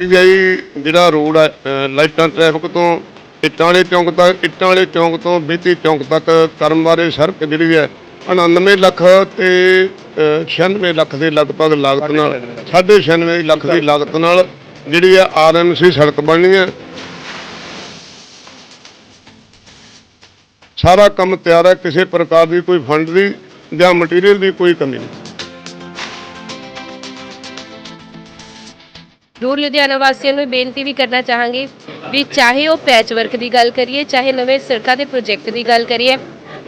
ਜੀ ਜਿਹੜਾ ਰੋਡ ਹੈ ਲਾਈਟਾਂ ਟ੍ਰੈਫਿਕ ਤੋਂ ਇੱਟਾਂ ਵਾਲੇ ਚੌਂਕ ਤੱਕ ਇੱਟਾਂ ਵਾਲੇ ਚੌਂਕ ਤੋਂ ਬੀਤੀ ਚੌਂਕ ਤੱਕ ਕਰਨ ਬਾਰੇ ਸੜਕ ਜਿਹੜੀ ਹੈ 99 ਲੱਖ ਤੇ ਅ, 96 ਲੱਖ ਦੇ ਲਗਭਗ ਲਾਗਤ ਨਾਲ 96 ਲੱਖ ਦੀ ਲਾਗਤ ਨਾਲ ਜਿਹੜੀ ਹੈ ਆਰਐਮਸੀ ਸੜਕ ਬਣਨੀ ਹੈ। ਸਾਰਾ ਕੰਮ ਤਿਆਰ ਹੈ ਕਿਸੇ ਪ੍ਰਕਾਰ ਦੀ ਕੋਈ ਫੰਡ ਦੀ ਜਾਂ ਮਟੀਰੀਅਲ ਦੀ ਕੋਈ ਕਮੀ ਨਹੀਂ। ਦੂਰ ਲੁਧਿਆਣਾ ਵਾਸੀਆਂ ਨੂੰ ਬੇਨਤੀ ਵੀ ਕਰਨਾ ਚਾਹਾਂਗੇ ਵੀ ਚਾਹੇ ਉਹ ਪੈਚ ਵਰਕ ਦੀ ਗੱਲ ਕਰੀਏ, ਚਾਹੇ ਨਵੇਂ ਸੜਕਾਂ ਦੇ ਪ੍ਰੋਜੈਕਟ ਦੀ ਗੱਲ ਕਰੀਏ,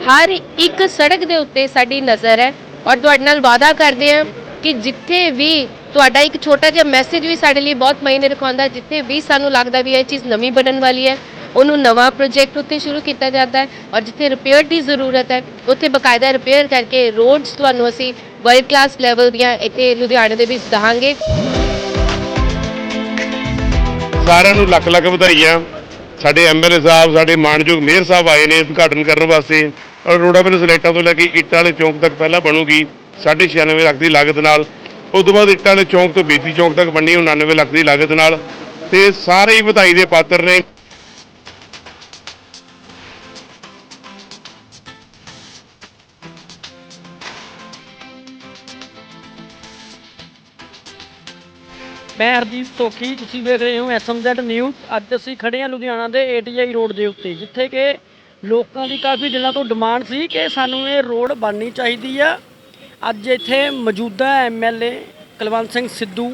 ਹਰ ਇੱਕ ਸੜਕ ਦੇ ਉੱਤੇ ਸਾਡੀ ਨਜ਼ਰ ਹੈ ਔਰ ਤੁਹਾਡੇ ਨਾਲ ਵਾਅਦਾ ਕਰਦੇ ਹਾਂ ਕਿ ਜਿੱਥੇ ਵੀ ਤੁਹਾਡਾ ਇੱਕ ਛੋਟਾ ਜਿਹਾ ਮੈਸੇਜ ਵੀ ਸਾਡੇ ਲਈ ਬਹੁਤ ਮਾਇਨੇ ਰਖਾਉਂਦਾ, ਜਿੱਥੇ ਵੀ ਸਾਨੂੰ ਲੱਗਦਾ ਵੀ ਇਹ ਚੀਜ਼ ਨਵੀਂ ਬਣਨ ਵਾਲੀ ਹੈ, ਉਹਨੂੰ ਨਵਾਂ ਪ੍ਰੋਜੈਕਟ ਉੱਤੇ ਸ਼ੁਰੂ ਕੀਤਾ ਜਾਂਦਾ ਹੈ ਔਰ ਜਿੱਥੇ ਰਿਪੇਅਰ ਦੀ ਜ਼ਰੂਰਤ ਹੈ, ਉੱਥੇ ਬਕਾਇਦਾ ਰਿਪੇਅਰ ਕਰਕੇ ਰੋਡਸ ਤੁਹਾਨੂੰ ਅਸੀਂ ਵਰਲਡ ਕਲਾਸ ਲੈਵਲ ਦੀਆਂ ਇੱਥੇ ਲੁਧਿਆਣੇ ਦੇ ਵਿੱਚ ਦਹਾਂਗੇ। ਸਾਰਿਆਂ ਨੂੰ ਲੱਖ ਲੱਖ ਵਧਾਈਆਂ। ਸਾਡੇ ਐਮਐਲਏ ਸਾਹਿਬ, ਸਾਡੇ ਮਾਨਯੋਗ ਮੇਅਰ ਸਾਹਿਬ ਆਏ ਨੇ ਉਦਘਾਟਨ ਕਰਨ ਵਾਸਤੇ। ਔਰ ਰੋੜਾ ਪਰ ਸਲੇਟਾਂ ਤੋਂ ਲੈ ਕੇ ਇੱਟਾਂ ਵਾਲੇ ਚੌਂਕ ਤੱਕ ਪਹਿਲਾਂ ਬਣੂਗੀ। 96 ਲੱਖ ਦੀ ਲਾਗਤ ਨਾਲ। ਉਸ ਤੋਂ ਬਾਅਦ ਇੱਟਾਂ ਵਾਲੇ ਚੌਂਕ ਤੋਂ ਬੀਤੀ ਚੌਂਕ ਤੱਕ ਬਣਨੀ 99 ਲੱਖ ਦੀ ਲਾਗਤ ਨਾਲ। ਤੇ ਸਾਰੇ ਹੀ ਵਧਾਈ ਦੇ ਪਾਤਰ ਨੇ। ਮੈਂ ਹਰਦੀਪ ਸੋਖੀ ਤੁਸੀਂ ਵੇਖ ਰਹੇ ਹੋ ਐਸਐਮਜ਼ੈਡ ਨਿਊਜ਼ ਅੱਜ ਅਸੀਂ ਖੜੇ ਹਾਂ ਲੁਧਿਆਣਾ ਦੇ ਏਟੀਆਈ ਰੋਡ ਦੇ ਉੱਤੇ, ਜਿੱਥੇ ਕਿ ਲੋਕਾਂ ਦੀ ਕਾਫੀ ਦਿਨਾਂ ਤੋਂ ਡਿਮਾਂਡ ਸੀ ਕਿ ਸਾਨੂੰ ਇਹ ਰੋਡ ਬਣਨੀ ਚਾਹੀਦੀ ਆ। ਅੱਜ ਇੱਥੇ ਮੌਜੂਦਾ ਐਮਐਲਏ ਕੁਲਵੰਤ ਸਿੰਘ ਸਿੱਧੂ,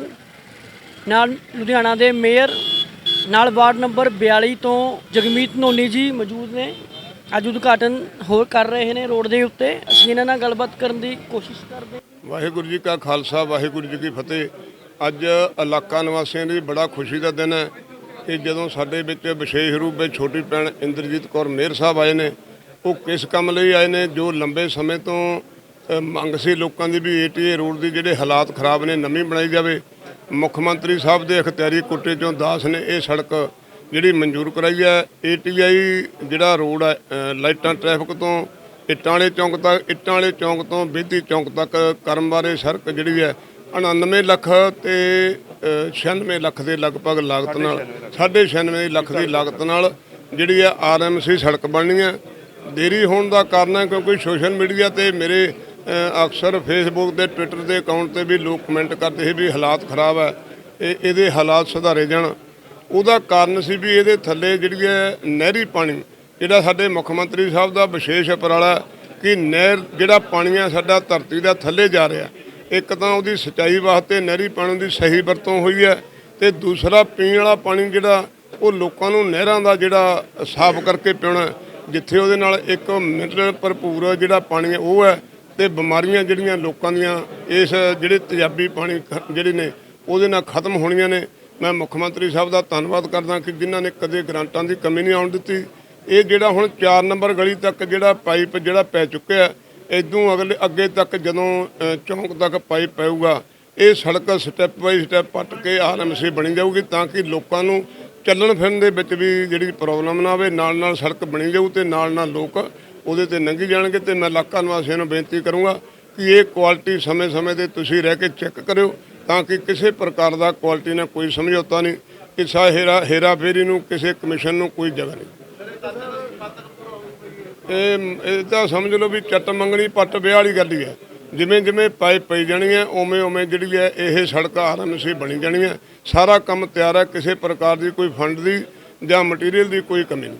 ਨਾਲ ਲੁਧਿਆਣਾ ਦੇ ਮੇਅਰ, ਨਾਲ ਵਾਰਡ ਨੰਬਰ 42 ਤੋਂ ਜਗਮੀਤ ਨੋਨੀ ਜੀ ਮੌਜੂਦ ਨੇ। ਅੱਜ ਉਦਘਾਟਨ ਹੋਰ ਕਰ ਰਹੇ ਨੇ ਰੋਡ ਦੇ ਉੱਤੇ। ਅਸੀਂ ਇਹਨਾਂ ਨਾਲ ਗੱਲਬਾਤ ਕਰਨ ਦੀ ਕੋਸ਼ਿਸ਼ ਕਰਦੇ ਵਾਹਿਗੁਰੂ ਜੀ ਕਾ ਖਾਲਸਾ, ਵਾਹਿਗੁਰੂ ਜੀ ਕੀ ਫਤਿਹ। ਅੱਜ ਇਲਾਕਾ ਨਿਵਾਸੀਆਂ ਲਈ ਬੜਾ ਖੁਸ਼ੀ ਦਾ ਦਿਨ ਹੈ ਕਿ ਜਦੋਂ ਸਾਡੇ ਵਿੱਚ ਵਿਸ਼ੇਸ਼ ਰੂਪ ਵਿੱਚ ਛੋਟੀ ਭੈਣ ਇੰਦਰਜੀਤ ਕੌਰ ਮੇਅਰ ਸਾਹਿਬ ਆਏ ਨੇ, ਉਹ ਕਿਸ ਕੰਮ ਲਈ ਆਏ ਨੇ, ਜੋ ਲੰਬੇ ਸਮੇਂ ਤੋਂ ਮੰਗ ਸੀ ਲੋਕਾਂ ਦੀ ਵੀ ਏਟੀਏ ਰੋਡ ਦੀ ਜਿਹੜੇ ਹਾਲਾਤ ਖਰਾਬ ਨੇ, ਨਵੀਂ ਬਣਾਈ ਜਾਵੇ। ਮੁੱਖ ਮੰਤਰੀ ਸਾਹਿਬ ਦੇ ਅਖਤਿਆਰੀ ਕੋਟੇ ਚੋਂ ਦਾਸ ਨੇ ਇਹ ਸੜਕ ਜਿਹੜੀ ਮਨਜ਼ੂਰ ਕਰਾਈ ਹੈ। ਏਟੀਆਈ ਜਿਹੜਾ ਰੋਡ ਹੈ ਲਾਈਟਾਂ ਟ੍ਰੈਫਿਕ ਤੋਂ, ਇੱਟਾਂ ਵਾਲੇ ਚੌਂਕ ਤੱਕ, ਇੱਟਾਂ ਵਾਲੇ ਚੌਂਕ ਤੋਂ, ਬੇਦੀ ਚੌਂਕ ਤੱਕ, ਕਰਮ ਬਾਰੇ ਸੜਕ ਜਿਹੜੀ ਹੈ 99 ਲੱਖ ਤੇ ਅ, 96 ਲੱਖ ਦੇ ਲਗਭਗ ਲਾਗਤ ਨਾਲ 96 ਲੱਖ ਦੀ ਲਾਗਤ ਨਾਲ ਜਿਹੜੀ ਹੈ ਆਰਐਮਸੀ ਸੜਕ ਬਣਨੀ ਹੈ ਦੇਰੀ ਹੋਣ ਦਾ ਕਾਰਨ ਹੈ ਕਿਉਂਕਿ ਸੋਸ਼ਲ ਮੀਡੀਆ ਤੇ ਮੇਰੇ ਅਕਸਰ ਫੇਸਬੁੱਕ ਤੇ ਟਵਿੱਟਰ ਦੇ ਅਕਾਊਂਟ ਤੇ ਵੀ ਲੋਕ ਕਮੈਂਟ ਕਰਦੇ ਸੀ ਵੀ ਹਾਲਾਤ ਖਰਾਬ ਹੈ ਇਹ ਇਹਦੇ ਹਾਲਾਤ ਸੁਧਾਰੇ ਜਾਣ। ਉਹਦਾ ਕਾਰਨ ਸੀ ਵੀ ਇਹਦੇ ਥੱਲੇ ਜਿਹੜੀ ਹੈ ਨਹਿਰੀ ਪਾਣੀ ਜਿਹੜਾ ਸਾਡੇ ਮੁੱਖ ਮੰਤਰੀ ਸਾਹਿਬ ਦਾ ਵਿਸ਼ੇਸ਼ ਉਪਰਾਲਾ ਕਿ ਨਹਿਰ ਜਿਹੜਾ ਪਾਣੀ ਆ ਸਾਡਾ ਧਰਤੀ ਦਾ ਥੱਲੇ ਜਾ ਰਿਹਾ। ਇੱਕ ਤਾਂ ਉਹਦੀ ਸਿੰਚਾਈ ਵਾਸਤੇ ਨਹਿਰੀ ਪਾਣੀ ਦੀ ਸਹੀ ਵਰਤੋਂ ਹੋਈ ਹੈ ਤੇ ਦੂਸਰਾ ਪੀਣ ਵਾਲਾ ਪਾਣੀ ਜਿਹੜਾ ਉਹ ਲੋਕਾਂ ਨੂੰ ਨਹਿਰਾਂ ਦਾ ਜਿਹੜਾ ਸਾਫ਼ ਕਰਕੇ ਪੀਣਾ ਜਿੱਥੇ ਉਹਦੇ ਨਾਲ ਇੱਕ ਮਿਨਰਲ ਭਰਪੂਰ ਜਿਹੜਾ ਪਾਣੀ ਹੈ ਉਹ ਹੈ ਤੇ ਬਿਮਾਰੀਆਂ ਜਿਹੜੀਆਂ ਲੋਕਾਂ ਦੀਆਂ ਇਸ ਜਿਹੜੇ ਤੇਜ਼ਾਬੀ ਪਾਣੀ ਖ- ਜਿਹੜੇ ਨੇ ਉਹਦੇ ਨਾਲ ਖਤਮ ਹੋਣੀਆਂ ਨੇ। ਮੈਂ ਮੁੱਖ ਮੰਤਰੀ ਸਾਹਿਬ ਦਾ ਧੰਨਵਾਦ ਕਰਦਾ ਕਿ ਜਿਨ੍ਹਾਂ ਨੇ ਕਦੇ ਗ੍ਰਾਂਟਾਂ ਦੀ ਕਮੀ ਨਹੀਂ ਆਉਣ ਦਿੱਤੀ। ਇਹ ਜਿਹੜਾ ਹੁਣ 4 ਨੰਬਰ ਗਲੀ ਤੱਕ ਜਿਹੜਾ ਪਾਈਪ ਜਿਹੜਾ ਪੈ ਚੁੱਕਿਆ ਇਦੋਂ ਅਗਲੇ ਅੱਗੇ ਤੱਕ ਜਦੋਂ ਚੌਂਕ ਤੱਕ ਪਾਈਪ ਪਊਗਾ, ਇਹ ਸੜਕ ਸਟੈਪ ਬਾਈ ਸਟੈਪ ਪੱਟ ਕੇ ਆਰਐਮਸੀ ਬਣੀ ਜਾਊਗੀ ਤਾਂ ਕਿ ਲੋਕਾਂ ਨੂੰ ਚੱਲਣ ਫਿਰਨ ਦੇ ਵਿੱਚ ਵੀ ਜਿਹੜੀ ਪ੍ਰੋਬਲਮ ਨਾ ਆਵੇ, ਨਾਲ ਨਾਲ ਸੜਕ ਬਣੀ ਜਾਊ ਤੇ ਨਾਲ ਨਾਲ ਲੋਕ ਉਹਦੇ ਤੇ ਲੰਘੀ ਜਾਣਗੇ ਤੇ ਮੈਂ ਇਲਾਕਾ ਨਿਵਾਸੀਆਂ ਨੂੰ ਬੇਨਤੀ ਕਰੂੰਗਾ ਕਿ ਇਹ ਕੁਆਲਿਟੀ ਸਮੇਂ-ਸਮੇਂ ਤੇ ਤੁਸੀਂ ਰਹਿ ਕੇ ਚੈੱਕ ਕਰਿਓ ਤਾਂ ਕਿ ਕਿਸੇ ਪ੍ਰਕਾਰ ਦਾ ਕੁਆਲਿਟੀ ਨਾਲ ਕੋਈ ਸਮਝੌਤਾ ਨਹੀਂ ਕਿਸੇ ਹੇਰਾ ਹੇਰਾ ਫੇਰੀ ਨੂੰ, ਕਿਸੇ ਕਮਿਸ਼ਨ ਨੂੰ ਕੋਈ ਜਗ੍ਹਾ ਨਹੀਂ। ਇਹ ਇਹ ਤਾਂ ਸਮਝ ਲਓ ਵੀ ਚੱਟ ਮੰਗਣੀ ਪੱਟ ਵਿਆਹ ਵਾਲੀ ਗੱਲ ਹੀ ਹੈ। ਜਿਵੇਂ ਜਿਵੇਂ ਪਾਈਪ ਪਈ ਜਾਣੀ ਹੈ, ਉਵੇਂ ਉਵੇਂ ਜਿਹੜੀ ਹੈ, ਇਹ ਸੜਕ ਆਰਐਮਸੀ ਬਣੀ ਜਾਣੀ ਹੈ। ਸਾਰਾ ਕੰਮ ਤਿਆਰ ਹੈ, ਕਿਸੇ ਪ੍ਰਕਾਰ ਦੀ ਕੋਈ ਫੰਡ ਦੀ ਜਾਂ ਮਟੀਰੀਅਲ ਦੀ ਕੋਈ ਕਮੀ ਨਹੀਂ।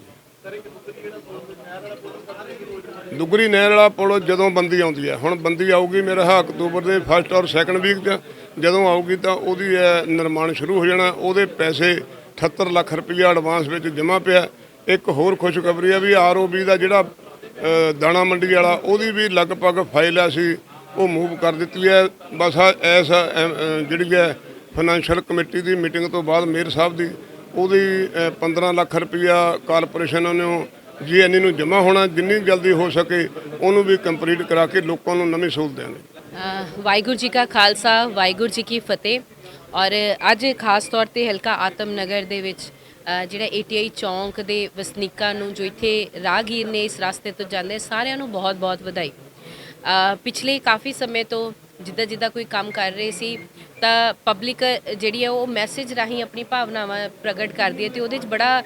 ਦੁਗਰੀ ਨਹਿਰ ਵਾਲਾ ਪੁਲ ਜਦੋਂ ਬੰਦੀ ਆਉਂਦੀ ਹੈ। ਹੁਣ ਬੰਦੀ ਆਊਗੀ ਮੇਰਾ ਹਾ ਅਕਤੂਬਰ ਦੇ ਫਸਟ ਔਰ ਸੈਕੰਡ ਵੀਕ 'ਚ। ਜਦੋਂ ਆਊਗੀ ਤਾਂ ਉਹਦੀ ਇਹ ਨਿਰਮਾਣ ਸ਼ੁਰੂ ਹੋ ਜਾਣਾ। ਉਹਦੇ ਪੈਸੇ 78 ਲੱਖ ਰੁਪਈਆ ਐਡਵਾਂਸ ਵਿੱਚ ਜਮ੍ਹਾਂ ਪਿਆ। ਇੱਕ ਹੋਰ ਖੁਸ਼ਖਬਰੀ ਹੈ ਵੀ ਆਰਓਬੀ ਦਾ ਜਿਹੜਾ ਦਾਣਾ ਮੰਡੀ ਵਾਲਾ ਉਹਦੀ ਵੀ ਲਗਭਗ ਫਾਈਲ ਆ ਸੀ ਉਹ ਮੂਵ ਕਰ ਦਿੱਤੀ ਹੈ। ਬਸ ਆ ਐਸ ਜਿਹੜੀ ਹੈ ਫਾਈਨੈਂਸ਼ੀਅਲ ਕਮੇਟੀ ਦੀ ਮੀਟਿੰਗ ਤੋਂ ਬਾਅਦ ਮੇਅਰ ਸਾਹਿਬ ਦੀ ਉਹਦੀ ਅ, 15 ਲੱਖ ਰੁਪਈਆ ਕਾਰਪੋਰੇਸ਼ਨ ਨੂੰ ਜੀਐਨਈ ਨੂੰ ਜਮ੍ਹਾਂ ਹੋਣਾ ਜਿੰਨੀ ਜਲਦੀ ਹੋ ਸਕੇ ਉਹਨੂੰ ਵੀ ਕੰਪਲੀਟ ਕਰਾ ਕੇ ਲੋਕਾਂ ਨੂੰ ਨਵੀਂ ਸਹੂਲਤ ਦੇਵਾਂਗੇ। ਵਾਹਿਗੁਰੂ ਜੀ ਕਾ ਖਾਲਸਾ ਵਾਹਿਗੁਰੂ ਜੀ ਕੀ ਫਤਿਹ। ਔਰ ਅੱਜ ਖਾਸ ਤੌਰ ਤੇ ਹਲਕਾ ਆਤਮ ਨਗਰ ਦੇ ਵਿੱਚ ਜਿਹੜਾ ਏਟੀਆਈ ਚੌਂਕ ਦੇ ਵਸਨੀਕਾਂ ਨੂੰ ਜੋ ਇੱਥੇ ਰਾਹਗੀਰ ਨੇ ਇਸ ਰਸਤੇ ਤੋਂ ਜਾਂਦੇ ਸਾਰਿਆਂ ਨੂੰ ਬਹੁਤ-ਬਹੁਤ ਵਧਾਈ। ਪਿਛਲੇ ਕਾਫੀ ਸਮੇਂ ਤੋਂ ਜਿੱਦਾਂ ਜਿੱਦਾਂ ਕੋਈ ਕੰਮ ਕਰ ਰਹੇ ਸੀ, ਤਾਂ ਪਬਲਿਕ ਜਿਹੜੀ ਹੈ ਉਹ ਮੈਸੇਜ ਰਾਹੀਂ ਆਪਣੀ ਭਾਵਨਾਵਾਂ ਪ੍ਰਗਟ ਕਰਦੀ ਹੈ ਤੇ ਉਹਦੇ 'ਚ ਬੜਾ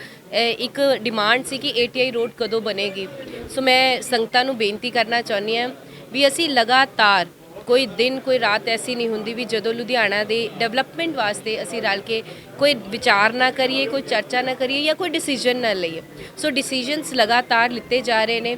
ਇੱਕ ਡਿਮਾਂਡ ਸੀ ਕਿ ATI ਰੋਡ ਕਦੋਂ ਬਣੇਗੀ। ਸੋ ਮੈਂ ਸੰਗਤਾਂ ਨੂੰ ਬੇਨਤੀ ਕਰਨਾ ਚਾਹੁੰਦੀ ਹਾਂ ਵੀ ਅਸੀਂ ਲਗਾਤਾਰ ਕੋਈ ਦਿਨ ਕੋਈ ਰਾਤ ਐਸੀ ਨਹੀਂ ਹੁੰਦੀ ਵੀ ਜਦੋਂ ਲੁਧਿਆਣਾ ਦੇ ਡਿਵੈਲਪਮੈਂਟ ਵਾਸਤੇ ਅਸੀਂ ਰਲ ਕੇ ਕੋਈ ਵਿਚਾਰ ਨਾ ਕਰੀਏ ਕੋਈ ਚਰਚਾ ਨਾ ਕਰੀਏ ਜਾਂ ਕੋਈ ਡਿਸੀਜਨ ਨਾ ਲਈਏ। ਸੋ ਡਿਸੀਜਨਸ ਲਗਾਤਾਰ ਲਿੱਤੇ ਜਾ ਰਹੇ ਨੇ।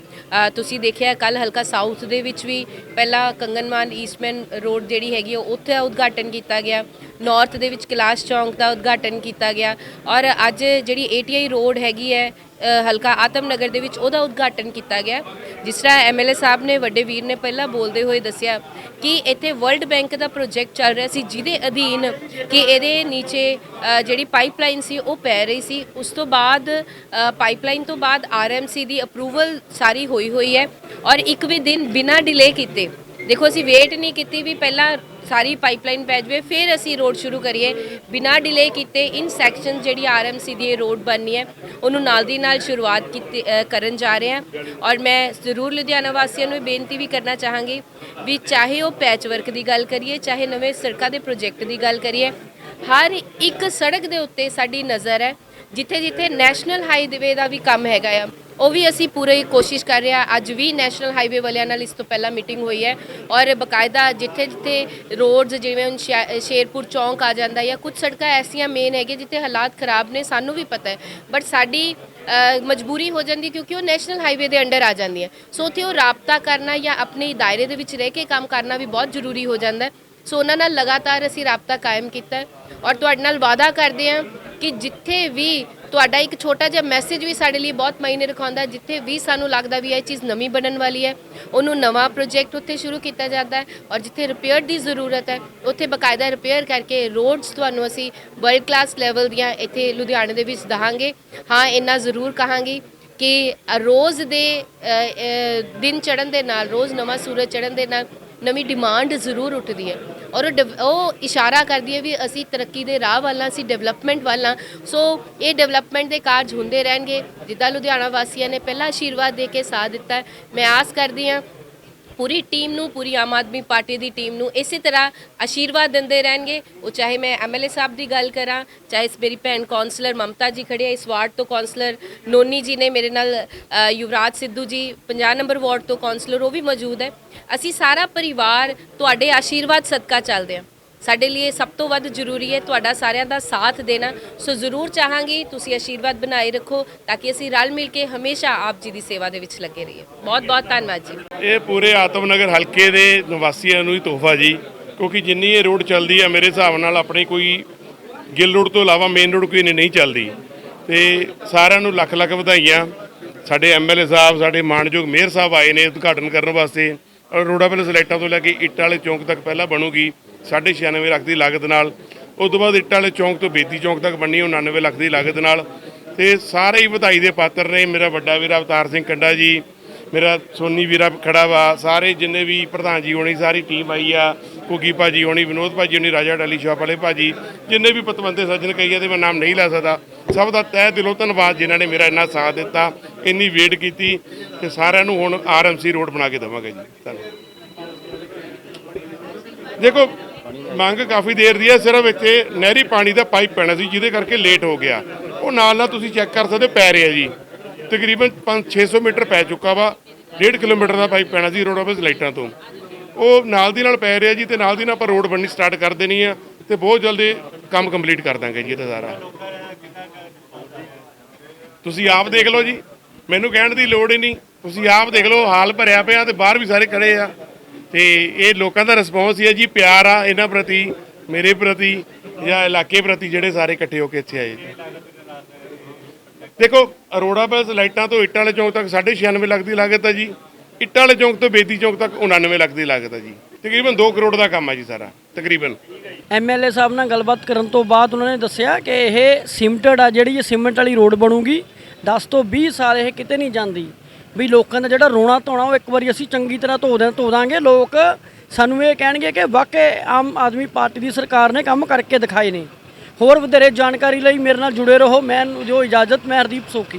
ਤੁਸੀਂ ਦੇਖਿਆ ਕੱਲ ਹਲਕਾ ਸਾਊਥ ਦੇ ਵਿੱਚ ਵੀ ਪਹਿਲਾਂ ਕੰਗਨਮਾਨ ਈਸਟਮੈਨ ਰੋਡ ਜਿਹੜੀ ਹੈਗੀ ਆ, ਉੱਥੇ ਉਦਘਾਟਨ ਕੀਤਾ ਗਿਆ। ਨਾਰਥ ਦੇ ਵਿੱਚ ਕੈਲਾਸ਼ ਚੌਂਕ ਦਾ ਉਦਘਾਟਨ ਕੀਤਾ ਗਿਆ। ਔਰ ਅੱਜ ਜਿਹੜੀ ATI ਰੋਡ ਹੈਗੀ ਹੈ ਹਲਕਾ ਆਤਮ ਨਗਰ ਦੇ ਵਿੱਚ ਉਹਦਾ ਉਦਘਾਟਨ ਕੀਤਾ ਗਿਆ। ਜਿਸ ਤਰ੍ਹਾਂ ਐਮਐਲਏ ਸਾਹਿਬ ਨੇ, ਵੱਡੇ ਵੀਰ ਨੇ ਪਹਿਲਾਂ ਬੋਲਦੇ ਹੋਏ ਦੱਸਿਆ ਕਿ ਇੱਥੇ ਵਰਲਡ ਬੈਂਕ ਦਾ ਪ੍ਰੋਜੈਕਟ ਚੱਲ ਰਿਹਾ ਸੀ, ਜਿਹਦੇ ਅਧੀਨ ਕਿ ਇਹਦੇ ਨੀਚੇ ਜਿਹੜੀ ਪਾਈਪਲਾਈਨ ਸੀ, ਉਹ ਪੈ ਰਹੀ ਸੀ। ਉਸ ਤੋਂ ਬਾਅਦ ਪਾਈਪਲਾਈਨ ਤੋਂ ਬਾਅਦ ਆਰਐਮਸੀ ਦੀ ਅਪਰੂਵਲ ਸਾਰੀ ਹੋਈ ਹੋਈ ਹੈ ਔਰ ਇੱਕ ਵੀ ਦਿਨ ਬਿਨਾਂ ਡਿਲੇ ਕੀਤੇ। ਦੇਖੋ, ਅਸੀਂ ਵੇਟ ਨਹੀਂ ਕੀਤੀ ਵੀ ਪਹਿਲਾਂ ਸਾਰੀ ਪਾਈਪਲਾਈਨ ਪੈ ਜਾਵੇ, ਫਿਰ ਅਸੀਂ ਰੋਡ ਸ਼ੁਰੂ ਕਰੀਏ। ਬਿਨਾਂ ਡਿਲੇ ਕੀਤੇ ਇਨ ਸੈਕਸ਼ਨ ਜਿਹੜੀ ਆਰਐਮਸੀ ਦੀ ਇਹ ਰੋਡ ਬਣਨੀ ਹੈ, ਉਹਨੂੰ ਨਾਲ ਦੀ ਨਾਲ ਸ਼ੁਰੂਆਤ ਕੀਤੀ ਕਰਨ ਜਾ ਰਹੇ ਹਾਂ। ਔਰ ਮੈਂ ਜ਼ਰੂਰ ਲੁਧਿਆਣਾ ਵਾਸੀਆਂ ਨੂੰ ਇਹ ਬੇਨਤੀ ਵੀ ਕਰਨਾ ਚਾਹਾਂਗੀ ਵੀ ਚਾਹੇ ਉਹ ਪੈਚ ਵਰਕ ਦੀ ਗੱਲ ਕਰੀਏ, ਚਾਹੇ ਨਵੇਂ ਸੜਕਾਂ ਦੇ ਪ੍ਰੋਜੈਕਟ ਦੀ ਗੱਲ ਕਰੀਏ ਹਰ ਇੱਕ ਸੜਕ ਦੇ ਉੱਤੇ ਸਾਡੀ ਨਜ਼ਰ ਹੈ ਜਿੱਥੇ ਜਿੱਥੇ ਨੈਸ਼ਨਲ ਹਾਈਵੇ ਦਾ ਵੀ ਕੰਮ ਹੈਗਾ ਆ ਉਹ ਵੀ ਅਸੀਂ ਪੂਰੀ ਕੋਸ਼ਿਸ਼ ਕਰ ਰਹੇ ਹਾਂ। ਅੱਜ ਵੀ ਨੈਸ਼ਨਲ ਹਾਈਵੇ ਵਾਲਿਆਂ ਨਾਲ ਇਸ ਤੋਂ ਪਹਿਲਾਂ ਮੀਟਿੰਗ ਹੋਈ ਹੈ ਔਰ ਬਕਾਇਦਾ ਜਿੱਥੇ ਜਿੱਥੇ ਰੋਡਸ ਜਿਵੇਂ ਹੁਣ ਸ਼ੈ- ਸ਼ੇਰਪੁਰ ਚੌਂਕ ਆ ਜਾਂਦਾ ਜਾਂ ਕੁਝ ਸੜਕਾਂ ਐਸੀਆਂ ਮੇਨ ਹੈਗੇ ਜਿੱਥੇ ਹਾਲਾਤ ਖਰਾਬ ਨੇ ਸਾਨੂੰ ਵੀ ਪਤਾ ਹੈ। ਬਟ ਸਾਡੀ ਅ, ਮਜਬੂਰੀ ਹੋ ਜਾਂਦੀ ਕਿਉਂਕਿ ਉਹ ਨੈਸ਼ਨਲ ਹਾਈਵੇ ਦੇ ਅੰਡਰ ਆ ਜਾਂਦੀਆਂ। ਸੋ ਉੱਥੇ ਉਹ ਰਾਬਤਾ ਕਰਨਾ ਜਾਂ ਆਪਣੇ ਦਾਇਰੇ ਦੇ ਵਿੱਚ ਰਹਿ ਕੇ ਕੰਮ ਕਰਨਾ ਵੀ ਬਹੁਤ ਜ਼ਰੂਰੀ ਹੋ ਜਾਂਦਾ ਹੈ। ਸੋ ਉਹਨਾਂ ਨਾਲ ਲਗਾਤਾਰ ਅਸੀਂ ਰਾਬਤਾ ਕਾਇਮ ਕੀਤਾ ਔਰ ਤੁਹਾਡੇ ਨਾਲ ਵਾਅਦਾ ਕਰਦੇ ਹਾਂ ਕਿ ਜਿੱਥੇ ਵੀ ਤੁਹਾਡਾ ਇੱਕ ਛੋਟਾ ਜਿਹਾ ਮੈਸੇਜ ਵੀ ਸਾਡੇ ਲਈ ਬਹੁਤ ਮਾਇਨੇ ਰਖਾਉਂਦਾ ਜਿੱਥੇ ਵੀ ਸਾਨੂੰ ਲੱਗਦਾ ਵੀ ਇਹ ਚੀਜ਼ ਨਵੀਂ ਬਣਨ ਵਾਲੀ ਹੈ, ਉਹਨੂੰ ਨਵਾਂ ਪ੍ਰੋਜੈਕਟ ਉੱਥੇ ਸ਼ੁਰੂ ਕੀਤਾ ਜਾਂਦਾ ਹੈ ਔਰ ਜਿੱਥੇ ਰਿਪੇਅਰ ਦੀ ਜ਼ਰੂਰਤ ਹੈ, ਉੱਥੇ ਬਕਾਇਦਾ ਰਿਪੇਅਰ ਕਰਕੇ ਰੋਡਸ ਤੁਹਾਨੂੰ ਅਸੀਂ ਵਰਲਡ ਕਲਾਸ ਲੈਵਲ ਦੀਆਂ ਇੱਥੇ ਲੁਧਿਆਣੇ ਦੇ ਵਿੱਚ ਦਹਾਂਗੇ ਹਾਂ, ਇੰਨਾ ਜ਼ਰੂਰ ਕਹਾਂਗੀ ਕਿ ਰੋਜ਼ ਦੇ ਦਿਨ ਚੜਨ ਦੇ ਨਾਲ, ਰੋਜ਼ ਨਵਾਂ ਸੂਰਜ ਚੜਨ ਦੇ ਨਾਲ ਨਵੀਂ ਡਿਮਾਂਡ ਜ਼ਰੂਰ ਉੱਠਦੀ ਹੈ। ਔਰ ਉਹ ਡਿਵ- ਉਹ ਇਸ਼ਾਰਾ ਕਰਦੀ ਹੈ ਵੀ ਅਸੀਂ ਤਰੱਕੀ ਦੇ ਰਾਹ ਵੱਲ ਹਾਂ, ਅਸੀਂ ਡਿਵੈਲਪਮੈਂਟ ਵੱਲ ਹਾਂ। ਸੋ ਇਹ ਡਿਵੈਲਪਮੈਂਟ ਦੇ ਕਾਰਜ ਹੁੰਦੇ ਰਹਿਣਗੇ। ਜਿੱਦਾਂ ਲੁਧਿਆਣਾ ਵਾਸੀਆਂ ਨੇ ਪਹਿਲਾਂ ਆਸ਼ੀਰਵਾਦ ਦੇ ਕੇ ਸਾਥ ਦਿੱਤਾ ਮੈਂ ਆਸ ਕਰਦੀ ਹਾਂ ਪੂਰੀ ਟੀਮ ਨੂੰ, ਪੂਰੀ ਆਮ ਆਦਮੀ ਪਾਰਟੀ ਦੀ ਟੀਮ ਨੂੰ ਇਸੇ ਤਰ੍ਹਾਂ ਆਸ਼ੀਰਵਾਦ ਦਿੰਦੇ ਰਹਿਣਗੇ। ਉਹ ਚਾਹੇ ਮੈਂ ਐਮਐਲਏ ਸਾਹਿਬ ਦੀ ਗੱਲ ਕਰਾਂ, ਚਾਹੇ ਇਸ ਮੇਰੀ ਭੈਣ ਕਾਉਂਸਲਰ ਮਮਤਾ ਜੀ ਖੜੇ ਆ ਇਸ ਵਾਰਡ ਤੋਂ ਕਾਉਂਸਲਰ ਨੋਨੀ ਜੀ ਨੇ ਮੇਰੇ ਨਾਲ ਯੁਵਰਾਜ ਸਿੱਧੂ ਜੀ 50 ਨੰਬਰ ਵਾਰਡ ਤੋਂ ਕਾਉਂਸਲਰ ਉਹ ਵੀ ਮੌਜੂਦ ਹੈ। ਅਸੀਂ ਸਾਰਾ ਪਰਿਵਾਰ ਤੁਹਾਡੇ ਆਸ਼ੀਰਵਾਦ ਸਦਕਾ ਚੱਲਦੇ ਹਾਂ। ਸਾਡੇ ਲਈ ਸਭ ਤੋਂ ਵੱਧ ਜ਼ਰੂਰੀ ਹੈ ਤੁਹਾਡਾ ਸਾਰਿਆਂ ਦਾ ਸਾਥ ਦੇਣਾ। ਸੋ ਜ਼ਰੂਰ ਚਾਹਾਂਗੀ ਤੁਸੀਂ ਆਸ਼ੀਰਵਾਦ ਬਣਾਏ ਰੱਖੋ ਤਾਂ ਕਿ ਅਸੀਂ ਰਲ ਮਿਲ ਕੇ ਹਮੇਸ਼ਾ ਆਪ ਜੀ ਦੀ ਸੇਵਾ ਦੇ ਵਿੱਚ ਲੱਗੇ ਰਹੀਏ। ਬਹੁਤ ਬਹੁਤ ਧੰਨਵਾਦ ਜੀ। ਇਹ ਪੂਰੇ ਆਤਮਨਗਰ ਹਲਕੇ ਦੇ ਨਿਵਾਸੀਆਂ ਨੂੰ ਹੀ ਤੋਹਫਾ ਜੀ, ਕਿਉਂਕਿ ਜਿੰਨੀ ਇਹ ਰੋਡ ਚੱਲਦੀ ਹੈ ਮੇਰੇ ਹਿਸਾਬ ਨਾਲ ਆਪਣੀ ਕੋਈ ਗਿੱਲ ਰੋਡ ਤੋਂ ਇਲਾਵਾ ਮੇਨ ਰੋਡ ਕੋਈ ਨਹੀਂ ਚੱਲਦੀ। ਤੇ ਸਾਰਿਆਂ ਨੂੰ ਲੱਖ ਲੱਖ ਵਧਾਈਆਂ। ਸਾਡੇ ਐਮਐਲਏ ਸਾਹਿਬ, ਸਾਡੇ ਮਾਨਯੋਗ ਮੇਅਰ ਸਾਹਿਬ ਆਏ ਨੇ ਉਦਘਾਟਨ ਕਰਨ ਵਾਸਤੇ। ਔਰ ਰੋਡਾ ਪਹਿਲੇ ਸਲੈਟਾਂ ਤੋਂ ਲੈ ਕੇ ਇੱਟ ਵਾਲੇ ਚੌਂਕ ਤੱਕ ਪਹਿਲਾਂ ਬਣੂਗੀ। 96 ਲੱਖ ਦੀ ਲਾਗਤ ਨਾਲ। ਉਸ ਤੋਂ ਬਾਅਦ ਇੱਟਾਂ ਵਾਲੇ ਚੌਂਕ ਤੋਂ ਬੇਦੀ ਚੌਂਕ ਤੱਕ ਬਣਨੀ ਉਹ 99 ਲੱਖ ਦੀ ਲਾਗਤ ਨਾਲ। ਤੇ ਸਾਰੇ ਹੀ ਵਧਾਈ ਦੇ ਪਾਤਰ ਨੇ। ਮੇਰਾ ਵੱਡਾ ਵੀਰ ਅਵਤਾਰ ਸਿੰਘ ਕੰਡਾ ਜੀ, ਮੇਰਾ ਸੋਨੀ ਵੀਰਾ ਖੜਾ ਵਾ। ਸਾਰੇ ਜਿੰਨੇ ਵੀ ਪ੍ਰਧਾਨ ਜੀ ਹੋਣੀ, ਸਾਰੀ ਟੀਮ ਆਈ ਆ। ਕੁਗੀ ਭਾਜੀ ਹੋਣੀ, ਵਿਨੋਦ ਭਾਜੀ ਹੋਣੀ, ਰਾਜਾ ਡਾਲੀ ਸ਼ਾਪ ਵਾਲੇ ਭਾਜੀ, ਜਿੰਨੇ ਵੀ ਪਤਵੰਤੇ ਸੱਜਣ ਕਹੀਏ ਆ ਤੇ ਮੈਂ ਨਾਮ ਨਹੀਂ ਲੈ ਸਕਦਾ। ਸਭ ਦਾ ਤਹਿ ਦਿਲੋਂ ਧੰਨਵਾਦ ਜਿਨ੍ਹਾਂ ਨੇ ਮੇਰਾ ਇੰਨਾ ਸਾਥ ਦਿੱਤਾ, ਇੰਨੀ ਵੇਟ ਕੀਤੀ ਤੇ ਸਾਰਿਆਂ ਨੂੰ ਹੁਣ ਆਰਐਮਸੀ ਰੋਡ ਬਣਾ ਕੇ ਦੇਵਾਂਗੇ ਜੀ। ਧੰਨਵਾਦ। ਦੇਖੋ ਮੰਗ ਕਾਫੀ ਦੇਰ ਦੀ ਹੈ ਸਿਰਫ ਇੱਥੇ ਨਹਿਰੀ ਪਾਣੀ ਦਾ ਪਾਈਪ ਪੈਣਾ ਸੀ ਜਿਹਦੇ ਕਰਕੇ ਲੇਟ ਹੋ ਗਿਆ। ਉਹ ਨਾਲ ਨਾਲ ਤੁਸੀਂ ਚੈੱਕ ਕਰ ਸਕਦੇ ਹੋ, ਪੈ ਰਿਹਾ ਜੀ। ਤਕਰੀਬਨ 5-600 ਮੀਟਰ ਪੈ ਚੁੱਕਾ ਵਾ 1.5 ਕਿਲੋਮੀਟਰ ਦਾ ਪਾਈਪ ਪੈਣਾ ਸੀ ਰੋਡ ਆਫਿਸ ਲਾਈਟਾਂ ਤੋਂ। ਉਹ ਨਾਲ ਦੀ ਨਾਲ ਪੈ ਰਿਹਾ ਜੀ ਤੇ ਨਾਲ ਦੀ ਨਾਲ ਆਪਾਂ ਰੋਡ ਬਣਨੀ ਸਟਾਰਟ ਕਰ ਦੇਣੀ ਆ ਤੇ ਬਹੁਤ ਜਲਦੀ ਕੰਮ ਕੰਪਲੀਟ ਕਰ ਦਾਂਗੇ ਜੀ ਇਹਦਾ ਸਾਰਾ। ਤੁਸੀਂ ਆਪ ਦੇਖ ਲਓ ਜੀ ਮੈਨੂੰ ਕਹਿਣ ਦੀ ਲੋੜ ਹੀ ਨਹੀਂ। ਤੁਸੀਂ ਆਪ ਦੇਖ ਲਓ ਹਾਲ ਭਰਿਆ ਪਿਆ ਤੇ ਬਾਹਰ ਵੀ ਸਾਰੇ ਖੜੇ ਆ। ਤੇ ਇਹ ਲੋਕਾਂ ਦਾ ਰਿਸਪੌਂਸ ਹੀ ਹੈ ਜੀ, ਪਿਆਰ ਆ ਇਹਨਾਂ ਪ੍ਰਤੀ, ਮੇਰੇ ਪ੍ਰਤੀ ਜਾਂ ਇਲਾਕੇ ਪ੍ਰਤੀ ਜਿਹੜੇ ਸਾਰੇ ਇਕੱਠੇ ਹੋ ਕੇ ਇੱਥੇ ਆਏ ਜੀ। ਦੇਖੋ, ਅਰੋੜਾ ਬਸ ਲਾਈਟਾਂ ਤੋਂ ਇੱਟਾਂ ਵਾਲੇ ਚੌਂਕ ਤੱਕ 96 ਲੱਖ ਦੀ ਲਾਗਤ ਹੈ ਜੀ। ਇੱਟਾਂ ਵਾਲੇ ਚੌਂਕ ਤੋਂ ਬੇਦੀ ਚੌਂਕ ਤੱਕ 99 ਲੱਖ ਦੀ ਲਾਗਤ ਹੈ ਜੀ। ਤਕਰੀਬਨ 2 ਕਰੋੜ ਦਾ ਕੰਮ ਹੈ ਜੀ ਸਾਰਾ, ਤਕਰੀਬਨ। ਐਮਐਲਏ ਸਾਹਿਬ ਨਾਲ ਗੱਲਬਾਤ ਕਰਨ ਤੋਂ ਬਾਅਦ ਉਹਨਾਂ ਨੇ ਦੱਸਿਆ ਕਿ ਇਹ ਸਿਮਟਡ ਆ, ਜਿਹੜੀ ਇਹ ਸੀਮੈਂਟ ਵਾਲੀ ਰੋਡ ਬਣੂਗੀ 10 ਤੋਂ 20 ਸਾਲ ਇਹ ਕਿਤੇ ਨਹੀਂ ਜਾਂਦੀ। ਵੀ ਲੋਕਾਂ ਦਾ ਜਿਹੜਾ ਰੋਣਾ ਧੋਣਾ ਉਹ ਇੱਕ ਵਾਰੀ ਅਸੀਂ ਚੰਗੀ ਤਰ੍ਹਾਂ ਧੋ ਦਾਂ ਧੋ ਦਾਂਗੇ। ਲੋਕ ਸਾਨੂੰ ਇਹ ਕਹਿਣਗੇ ਕਿ ਵਾਕਈ ਆਮ ਆਦਮੀ ਪਾਰਟੀ ਦੀ ਸਰਕਾਰ ਨੇ ਕੰਮ ਕਰਕੇ ਦਿਖਾਏ ਨੇ। ਹੋਰ ਵਧੇਰੇ ਜਾਣਕਾਰੀ ਲਈ ਮੇਰੇ ਨਾਲ ਜੁੜੇ ਰਹੋ। ਮੈਂ ਜੋ ਇਜਾਜ਼ਤ, ਮੈਂ ਹਰਦੀਪ ਸੋਖੀ।